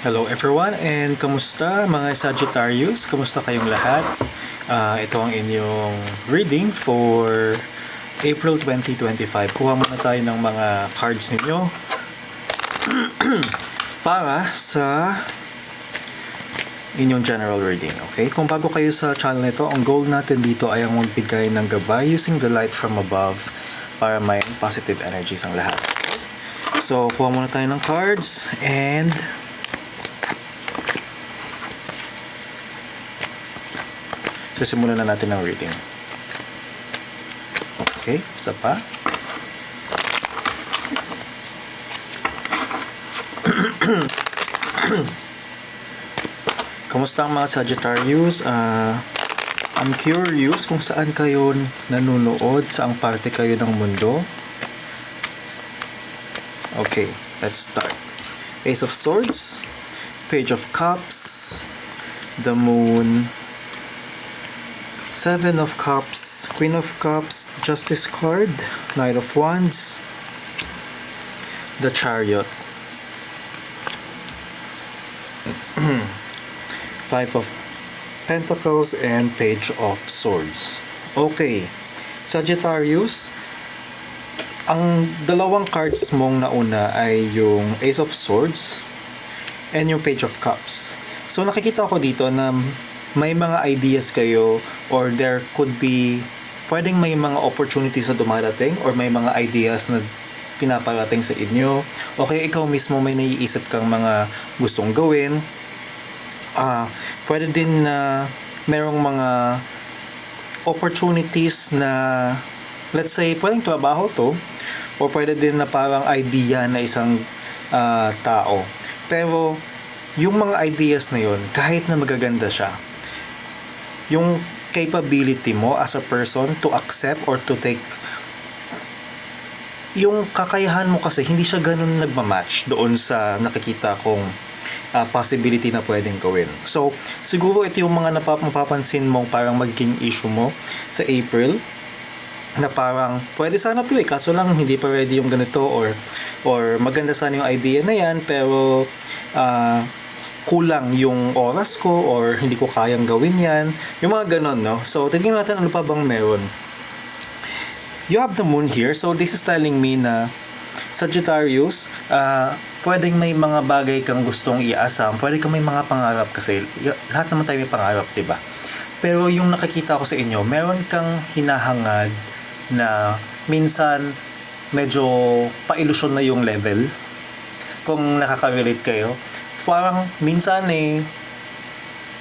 Hello everyone and kamusta mga Sagittarius? Kamusta kayong lahat? Ah, ito ang inyong reading for April 2025. Kuha muna tayo ng mga cards ninyo para sa inyong general reading. Okay? Kung bago kayo sa channel nito, ang goal natin dito ay ang magbigay ng gabay using the light from above para may positive energies ang lahat. So, kuha muna tayo ng cards and Sisimulan na natin ang reading. Okay, isa pa. Kamusta ang mga Sagittarius? Ah, I'm curious kung saan kayo nanonood, saang parte kayo ng mundo. Okay, let's start. Ace of Swords, Page of Cups, the Moon, Seven of Cups, Queen of Cups, Justice card, Knight of Wands, the Chariot, Five of Pentacles, and Page of Swords. Okay, Sagittarius, ang dalawang cards mong nauna ay yung Ace of Swords and yung Page of Cups. So nakikita ko dito na may mga ideas kayo or there could be pwedeng may mga opportunities na dumarating or may mga ideas na pinaparating sa inyo. Okay, ikaw mismo may naiisip kang mga gustong gawin. Ah, pwede din na merong mga opportunities na let's say pwedeng trabaho to or pwede din na parang idea na isang ah, tao. Pero yung mga ideas na yon kahit na magaganda siya, yung capability mo as a person to accept or to take yung kakayahan mo kasi hindi siya ganun nagmamatch doon sa nakikita kong ah, possibility na pwedeng gawin. So, siguro ito yung mga napap- mapapansin mong parang magiging issue mo sa April na parang pwede sana to eh kaso lang hindi pa ready yung ganito or or maganda sana yung idea na yan pero ah, kulang yung oras ko or hindi ko kayang gawin yan. Yung mga ganon no? So tingnan natin ano pa bang meron. You have the moon here. So this is telling me na Sagittarius, ah pwedeng may mga bagay kang gustong iasam, pwede kang may mga pangarap kasi lahat naman tayo may pangarap, 'di ba? Pero yung nakikita ko sa inyo, meron kang hinahangad na minsan medyo pa-illusion na yung level. Kung nakaka-relate kayo, parang minsan eh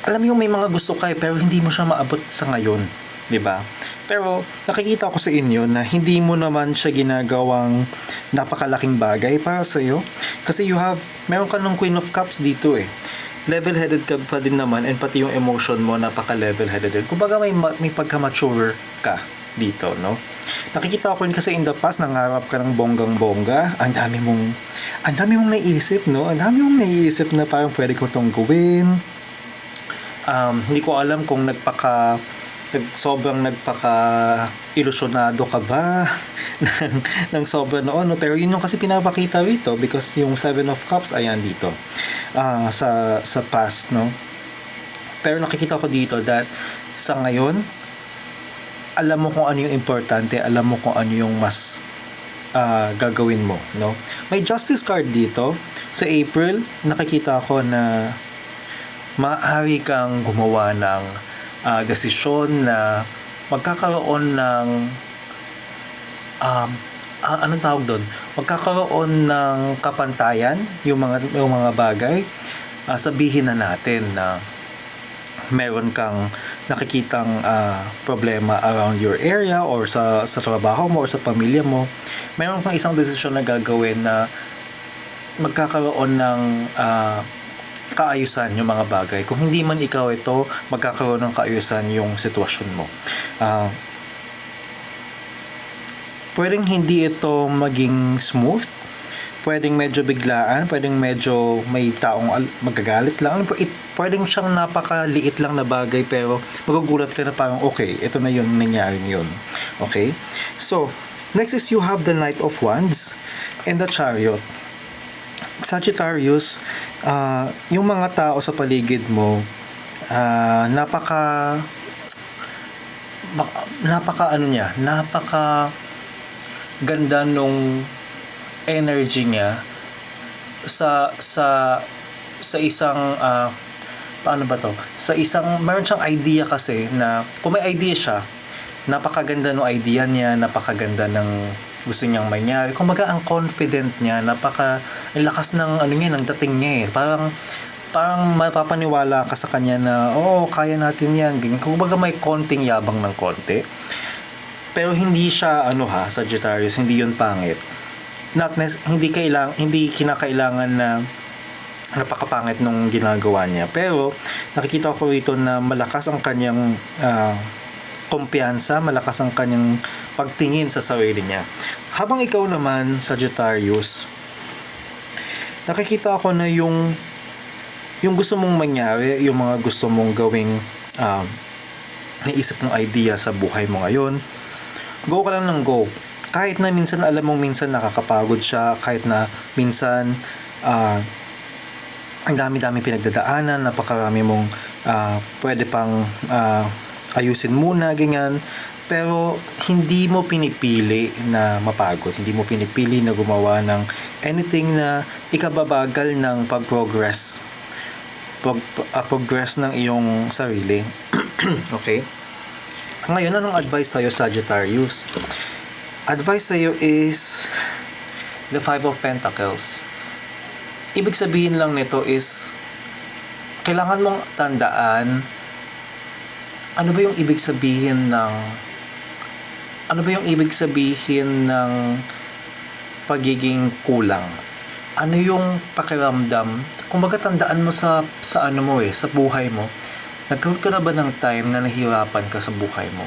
alam yung may mga gusto ka eh, pero hindi mo siya maabot sa ngayon, 'di ba? Pero nakikita ko sa inyo na hindi mo naman siya ginagawang napakalaking bagay para sa iyo kasi you have meron ka ng Queen of Cups dito eh. Level-headed ka pa din naman and pati yung emotion mo napaka-level-headed din. Kumbaga may ma- may pagka-mature ka dito, no? Nakikita ko rin kasi in the past nangarap ka ng bonggang-bongga. Ang dami mong ang dami mong naiisip, no? Ang dami mong naiisip na parang pwede ko tong gawin um, hindi ko alam kung nagpaka nag, sobrang nagpaka ilusyonado ka ba ng, ng sobrang noon no? pero yun yung kasi pinapakita rito because yung seven of cups ayan dito ah sa sa past no pero nakikita ko dito that sa ngayon alam mo kung ano yung importante alam mo kung ano yung mas ah, gagawin mo no may justice card dito sa April nakikita ko na maaari kang gumawa ng ah, desisyon na magkakaroon ng um, ah, anong tawag doon? Magkakaroon ng kapantayan yung mga yung mga bagay. Ah, sabihin na natin na meron kang nakikitang ah, problema around your area or sa sa trabaho mo or sa pamilya mo. Meron kang isang desisyon na gagawin na magkakaroon ng ah, kaayusan yung mga bagay. Kung hindi man ikaw ito, magkakaroon ng kaayusan yung sitwasyon mo. Ah, pwedeng hindi ito maging smooth. Pwedeng medyo biglaan, pwedeng medyo may taong al- magagalit lang. It, pwedeng siyang napakaliit lang na bagay pero magugulat ka na parang okay, ito na yun, nangyari yun. Okay? So, next is you have the Knight of Wands and the Chariot Sagittarius, ah, yung mga tao sa paligid mo, ah, napaka napaka ano niya, napaka ganda nung energy niya sa sa sa isang ah, paano ba to? Sa isang meron siyang idea kasi na kung may idea siya, napakaganda ng idea niya, napakaganda ng gusto niyang mangyari. Kumbaga ang confident niya, napaka ang lakas ng ano niya, ng dating niya eh. Parang parang mapapaniwala ka sa kanya na oo, kaya natin yan. Ganyan. Kumbaga may konting yabang ng konti. Pero hindi siya ano ha, Sagittarius, hindi yun pangit. Not hindi kailang hindi kinakailangan na napakapangit nung ginagawa niya. Pero nakikita ko rito na malakas ang kanyang ah, kumpiyansa, malakas ang kanyang pagtingin sa sarili niya. Habang ikaw naman, Sagittarius, nakikita ko na yung yung gusto mong mangyari, yung mga gusto mong gawing um, naisip mong idea sa buhay mo ngayon, go ka lang ng go. Kahit na minsan alam mong minsan nakakapagod siya, kahit na minsan ah, ang dami-dami pinagdadaanan, napakarami mong ah, pwede pang ah, ayusin muna, ganyan. Pero hindi mo pinipili na mapagod, hindi mo pinipili na gumawa ng anything na ikababagal ng pag-progress pag, ah, progress ng iyong sarili. okay? Ngayon, anong advice sa'yo, Sagittarius? Advice sa'yo is the Five of Pentacles. Ibig sabihin lang nito is kailangan mong tandaan ano ba yung ibig sabihin ng ano ba yung ibig sabihin ng pagiging kulang? Ano yung pakiramdam? Kumbaga tandaan mo sa sa ano mo eh, sa buhay mo. Nagkaroon ka na ba ng time na nahihirapan ka sa buhay mo?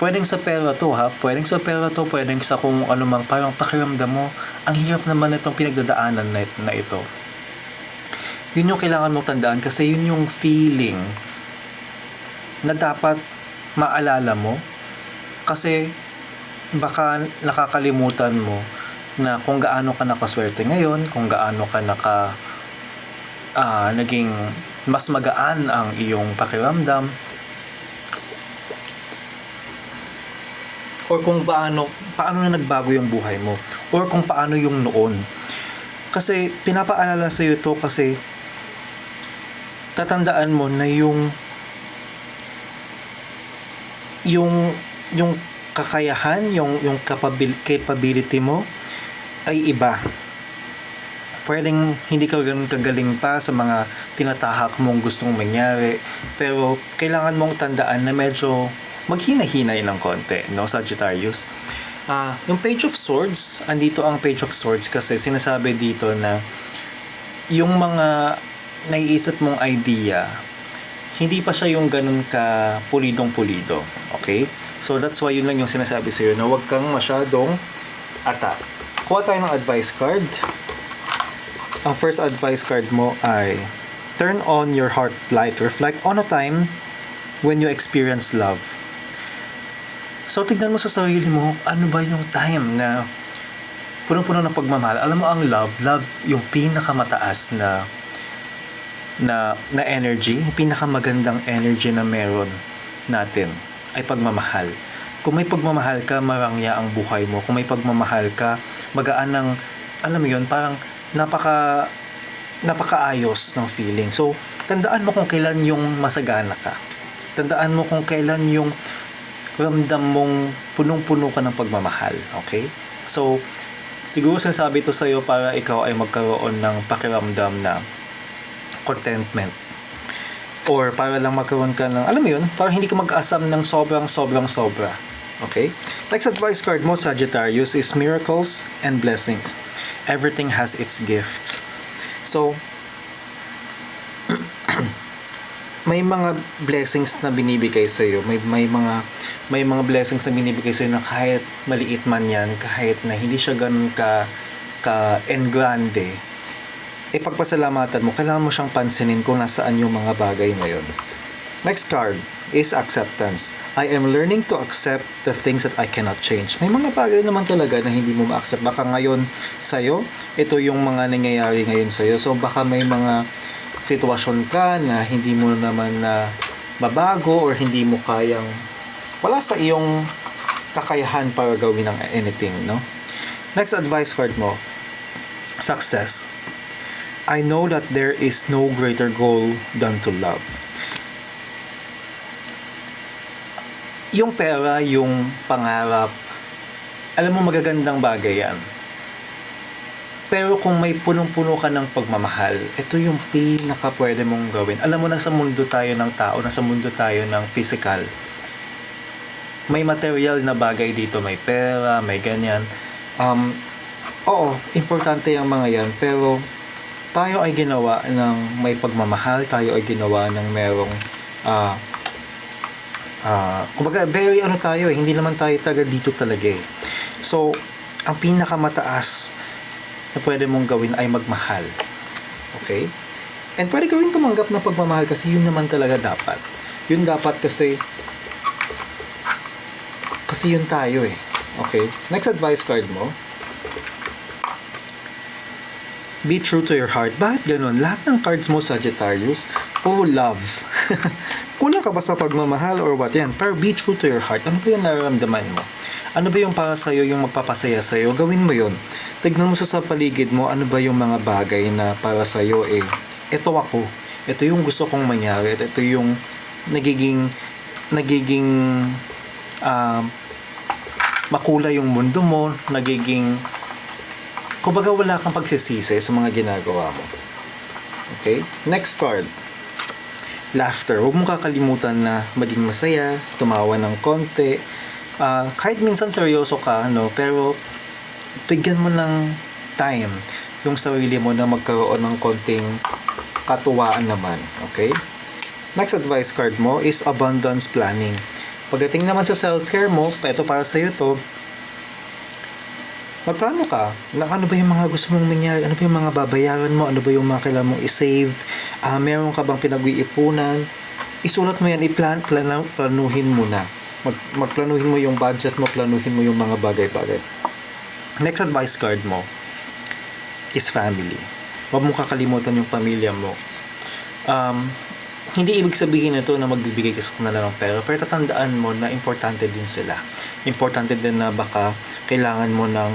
Pwedeng sa pera to ha, pwedeng sa pera to, pwedeng sa kung ano mang parang pakiramdam mo, ang hirap naman itong pinagdadaanan na, na ito. Yun yung kailangan mong tandaan kasi yun yung feeling na dapat maalala mo. Kasi baka nakakalimutan mo na kung gaano ka nakaswerte ngayon, kung gaano ka naka ah, naging mas magaan ang iyong pakiramdam or kung paano paano na nagbago yung buhay mo or kung paano yung noon kasi pinapaalala sa iyo to kasi tatandaan mo na yung yung yung kakayahan, yung yung capabil, capability mo ay iba. Pwedeng hindi ka ganun kagaling pa sa mga tinatahak mong gustong mangyari, pero kailangan mong tandaan na medyo maghina-hinay ng konti, no, Sagittarius. Ah, yung Page of Swords, andito ang Page of Swords kasi sinasabi dito na yung mga naiisip mong idea, hindi pa siya yung ganun ka pulidong-pulido. Okay? So that's why yun lang yung sinasabi sa'yo na huwag kang masyadong attack. Kuha tayo ng advice card. Ang first advice card mo ay Turn on your heart light. Reflect on a time when you experience love. So tignan mo sa sarili mo, ano ba yung time na punong-puno ng pagmamahal. Alam mo ang love, love yung pinakamataas na na na energy, pinakamagandang energy na meron natin ay pagmamahal. Kung may pagmamahal ka, marangya ang buhay mo. Kung may pagmamahal ka, magaan ng, alam mo yun, parang napaka, napakaayos ng feeling. So, tandaan mo kung kailan yung masagana ka. Tandaan mo kung kailan yung ramdam mong punong-puno ka ng pagmamahal. Okay? So, siguro sinasabi to sa'yo para ikaw ay magkaroon ng pakiramdam na contentment or para lang magkaroon ka ng, alam mo yun, para hindi ka mag-asam ng sobrang, sobrang, sobra. Okay? Next advice card mo, Sagittarius, is miracles and blessings. Everything has its gifts. So, may mga blessings na binibigay sa iyo. May may mga may mga blessings na binibigay sa na kahit maliit man 'yan, kahit na hindi siya ganun ka ka en grande, ipagpasalamatan mo, kailangan mo siyang pansinin kung nasaan yung mga bagay na yun. Next card is acceptance. I am learning to accept the things that I cannot change. May mga bagay naman talaga na hindi mo ma-accept. Baka ngayon sa'yo, ito yung mga nangyayari ngayon sa'yo. So baka may mga sitwasyon ka na hindi mo naman na mabago or hindi mo kayang wala sa iyong kakayahan para gawin ng anything, no? Next advice card mo, success. I know that there is no greater goal than to love. Yung pera, yung pangarap, alam mo magagandang bagay yan. Pero kung may punong-puno ka ng pagmamahal, ito yung pinaka pwede mong gawin. Alam mo, nasa mundo tayo ng tao, nasa mundo tayo ng physical. May material na bagay dito, may pera, may ganyan. Um, oo, importante yung mga yan, pero tayo ay ginawa ng may pagmamahal, tayo ay ginawa ng merong ah ah kumbaga very ano tayo eh, hindi naman tayo taga dito talaga eh. So, ang pinakamataas na pwede mong gawin ay magmahal. Okay? And pwede gawin tumanggap ng pagmamahal kasi yun naman talaga dapat. Yun dapat kasi kasi yun tayo eh. Okay? Next advice card mo. Be true to your heart. Bakit ganun? Lahat ng cards mo, Sagittarius, puro love. Kulang ka ba sa pagmamahal or what? Yan. Pero be true to your heart. Ano ba yung nararamdaman mo? Ano ba yung para sa'yo, yung magpapasaya sa'yo? Gawin mo yun. Tignan mo sa sa paligid mo, ano ba yung mga bagay na para sa'yo eh, ito ako. Ito yung gusto kong mangyari. At ito yung nagiging, nagiging, ah, makulay yung mundo mo, nagiging kumbaga wala kang pagsisisi sa mga ginagawa mo. Okay? Next card. Laughter. Huwag mong kakalimutan na maging masaya, tumawa ng konti. Ah, kahit minsan seryoso ka, no, pero bigyan mo ng time yung sarili mo na magkaroon ng konting katuwaan naman. Okay? Next advice card mo is abundance planning. Pagdating naman sa self-care mo, ito para sa'yo to, magplano ka na ano ba yung mga gusto mong mangyari, ano ba yung mga babayaran mo, ano ba yung mga kailangan mong i-save, ah meron ka bang pinag-iipunan, isulat mo yan, i-plan, plan, planuhin mo na. Mag, magplanuhin mo yung budget mo, planuhin mo yung mga bagay-bagay. Next advice card mo is family. Huwag mong kakalimutan yung pamilya mo. Um, hindi ibig sabihin nito na magbibigay ka sa kanila ng pera, pero tatandaan mo na importante din sila. Importante din na baka kailangan mo ng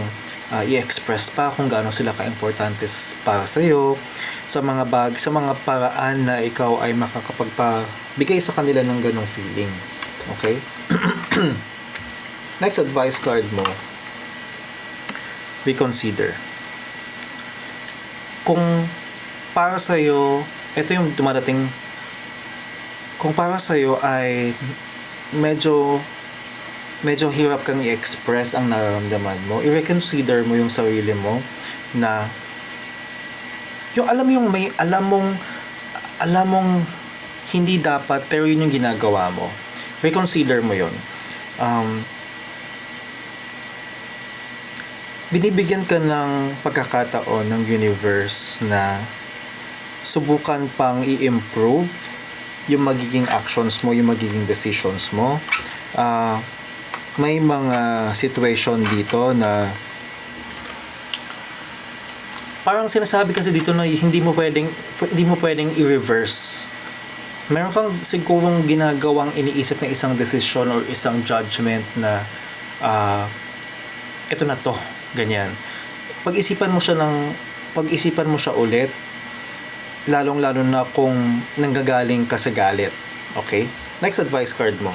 ah, i-express pa kung gaano sila ka-importante para sa iyo sa mga bag sa mga paraan na ikaw ay makakapagpabigay sa kanila ng ganong feeling. Okay? Next advice card mo. Reconsider. Kung para sa iyo, ito yung dumadating kung para sa iyo ay medyo medyo hirap kang i-express ang nararamdaman mo, i-reconsider mo yung sarili mo na yung alam yung may alam mong alam mong hindi dapat pero yun yung ginagawa mo. Reconsider mo yun. Um, binibigyan ka ng pagkakataon ng universe na subukan pang i-improve yung magiging actions mo, yung magiging decisions mo. Ah, may mga situation dito na parang sinasabi kasi dito na hindi mo pwedeng hindi mo pwedeng i-reverse. Meron kang sigurong ginagawang iniisip na isang decision or isang judgment na ah ito na to, ganyan. Pag-isipan mo siya ng pag-isipan mo siya ulit lalong-lalo na kung nanggagaling ka sa galit. Okay? Next advice card mo.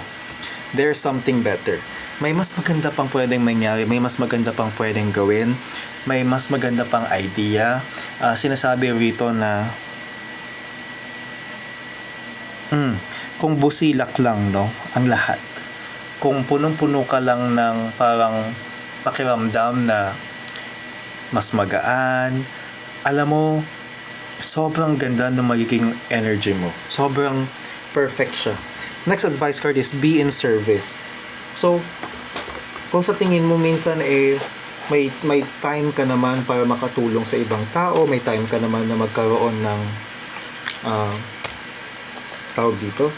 There's something better. May mas maganda pang pwedeng mangyari, may mas maganda pang pwedeng gawin, may mas maganda pang idea. Ah, sinasabi rito na mm, kung busilak lang no, ang lahat. Kung punong-puno ka lang ng parang pakiramdam na mas magaan, alam mo, sobrang ganda ng magiging energy mo. Sobrang perfect siya. Next advice card is be in service. So, kung sa tingin mo minsan eh may may time ka naman para makatulong sa ibang tao, may time ka naman na magkaroon ng ah tawag dito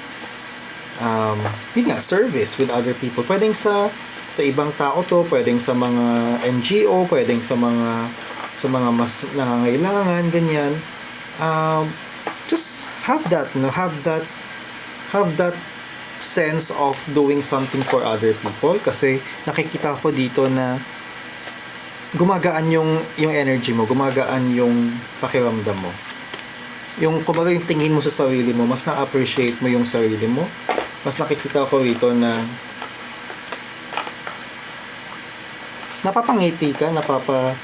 um, yun nga, service with other people. Pwedeng sa sa ibang tao to, pwedeng sa mga NGO, pwedeng sa mga sa mga mas nangangailangan, ganyan. Um, just have that, no? Have that have that sense of doing something for other people kasi nakikita ko dito na gumagaan yung yung energy mo, gumagaan yung pakiramdam mo. Yung kumbaga yung tingin mo sa sarili mo, mas na-appreciate mo yung sarili mo. Mas nakikita ko rito na napapangiti ka, napapa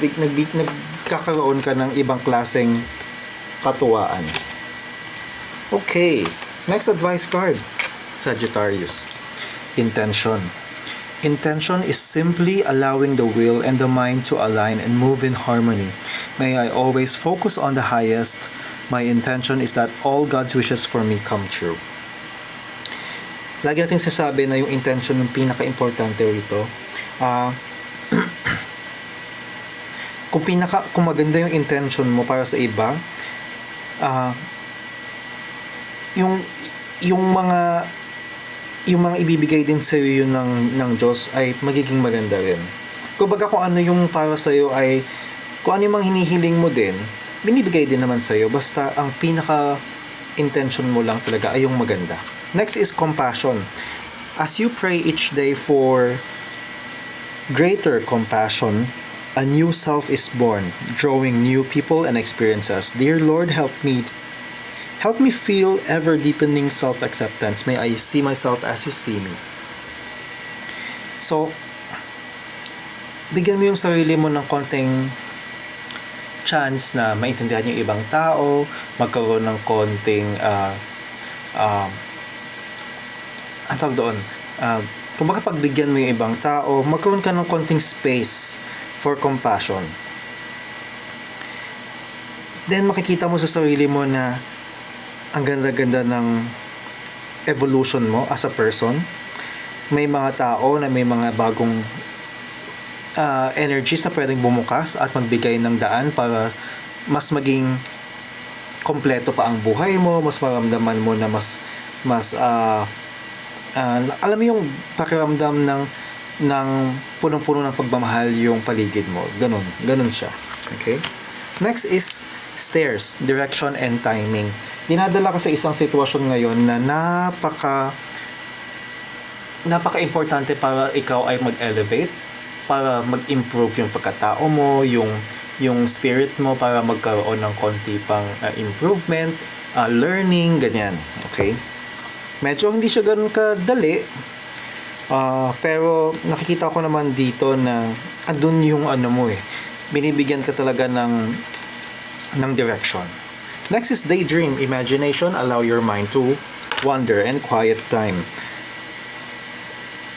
big, nag, nagkakaroon ka ng ibang klaseng katuwaan. Okay, next advice card. Sagittarius. Intention. Intention is simply allowing the will and the mind to align and move in harmony. May I always focus on the highest. My intention is that all God's wishes for me come true. Lagi natin sasabi na yung intention yung pinaka-importante rito. Ah, kung pinaka kung maganda yung intention mo para sa iba, ah yung yung mga yung mga ibibigay din sa iyo yun ng ng Diyos ay magiging maganda rin. Kumbaga kung ano yung para sa iyo ay kung ano yung mga hinihiling mo din, binibigay din naman sa iyo basta ang pinaka intention mo lang talaga ay yung maganda. Next is compassion. As you pray each day for greater compassion, a new self is born, drawing new people and experiences. Dear Lord, help me help me feel ever deepening self-acceptance. May I see myself as you see me. So, bigyan mo yung sarili mo ng konting chance na maintindihan yung ibang tao, magkaroon ng konting uh, uh, ang tawag doon, uh, kung baka pagbigyan mo yung ibang tao, magkaroon ka ng konting space for compassion. Then makikita mo sa sarili mo na ang ganda-ganda ng evolution mo as a person. May mga tao na may mga bagong uh, energies na pwedeng bumukas at magbigay ng daan para mas maging kompleto pa ang buhay mo, mas maramdaman mo na mas mas uh, uh, alam mo yung pakiramdam ng ng punong-puno ng pagmamahal yung paligid mo. Ganun. Ganun siya. Okay? Next is stairs, direction and timing. Dinadala ka sa isang sitwasyon ngayon na napaka napaka-importante para ikaw ay mag-elevate, para mag-improve yung pagkatao mo, yung yung spirit mo para magkaroon ng konti pang uh, improvement, uh, learning, ganyan. Okay? Medyo hindi siya ganun kadali. Uh, pero nakikita ko naman dito na andun yung ano mo eh. Binibigyan ka talaga ng ng direction. Next is daydream, imagination, allow your mind to wander and quiet time.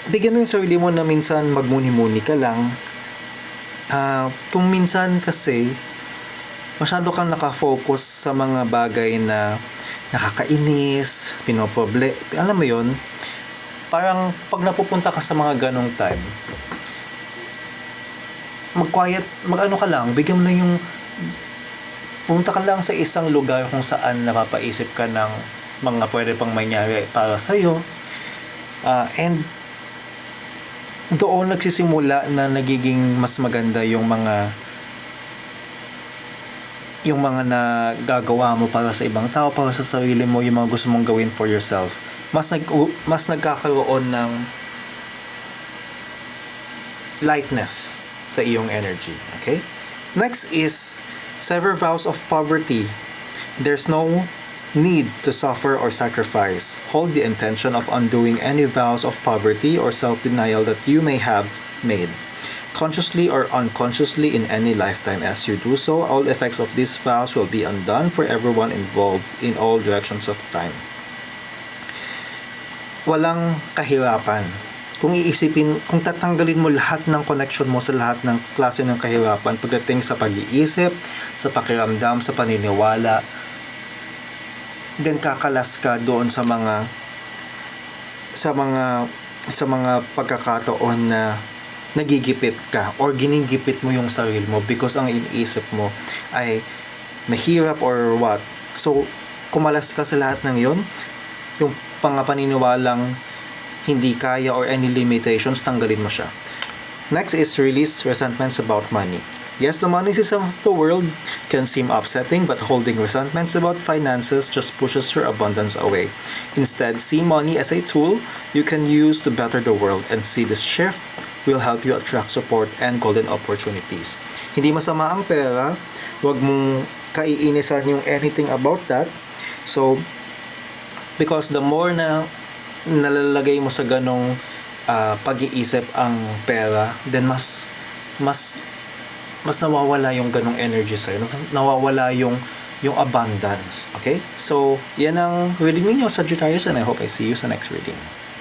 Bigyan mo yung sarili mo na minsan magmuni-muni ka lang. Uh, kung minsan kasi masyado kang nakafocus sa mga bagay na nakakainis, pinoproble, alam mo yon parang pag napupunta ka sa mga ganong time, mag-quiet, mag-ano ka lang, bigyan mo na yung punta ka lang sa isang lugar kung saan napapaisip ka ng mga pwede pang mangyari para sa'yo. Uh, and doon nagsisimula na nagiging mas maganda yung mga yung mga nagagawa mo para sa ibang tao, para sa sarili mo, yung mga gusto mong gawin for yourself. Mas nag mas nagkakaroon ng lightness sa iyong energy. Okay? Next is sever vows of poverty. There's no need to suffer or sacrifice. Hold the intention of undoing any vows of poverty or self denial that you may have made. Consciously or unconsciously in any lifetime, as you do so, all effects of these vows will be undone for everyone involved in all directions of time. Walang kahirapan kung iisipin, kung tatanggalin mo lahat ng connection mo sa lahat ng klase ng kahirapan pagdating sa pag-iisip, sa pakiramdam, sa paniniwala, then kakalas ka doon sa mga sa mga sa mga pagkakataon na nagigipit ka or ginigipit mo yung sarili mo because ang iniisip mo ay mahirap or what. So, kumalas ka sa lahat ng yon yung pang paniniwalang hindi kaya or any limitations, tanggalin mo siya. Next is release resentments about money. Yes, the money system of the world can seem upsetting, but holding resentments about finances just pushes your abundance away. Instead, see money as a tool you can use to better the world and see this shift will help you attract support and golden opportunities. Hindi masama ang pera, wag mong kaiinisan yung anything about that. So, because the more na nalalagay mo sa ganong ah, pag-iisip ang pera, then mas mas mas nawawala yung ganong energy sa'yo. Mas nawawala yung yung abundance. Okay? So, yan ang reading ninyo, Sagittarius, and I hope I see you sa next reading.